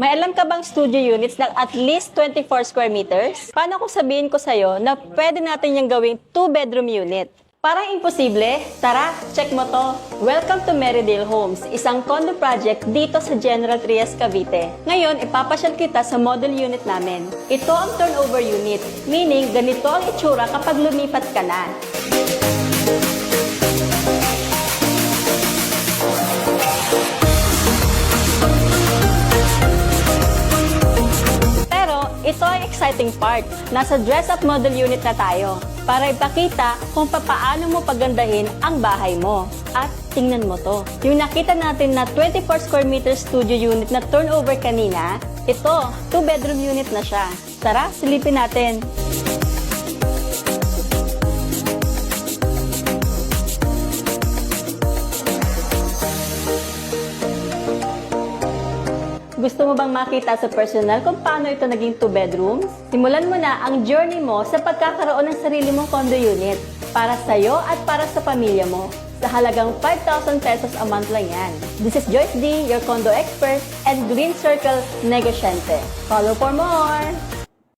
May alam ka bang studio units ng at least 24 square meters? Paano kung sabihin ko sa'yo na pwede natin yung gawing 2-bedroom unit? Parang imposible? Tara, check mo to. Welcome to Merridale Homes, isang condo project dito sa General Trias, Cavite. Ngayon, ipapasyal kita sa model unit namin. Ito ang turnover unit, meaning ganito ang itsura kapag lumipat ka na. Ito ang exciting part. Nasa dress-up model unit na tayo para ipakita kung papaano mo pagandahin ang bahay mo. At tingnan mo to. Yung nakita natin na 24 square meter studio unit na turnover kanina, ito, 2 bedroom unit na siya. Tara, silipin natin. Gusto mo bang makita sa personal kung paano ito naging 2 bedrooms? Simulan mo na ang journey mo sa pagkakaroon ng sarili mong condo unit para sa'yo at para sa pamilya mo. Sa halagang 5,000 pesos a month lang yan. This is Joyce D, your condo expert and Green Circle Negosyante. Follow for more!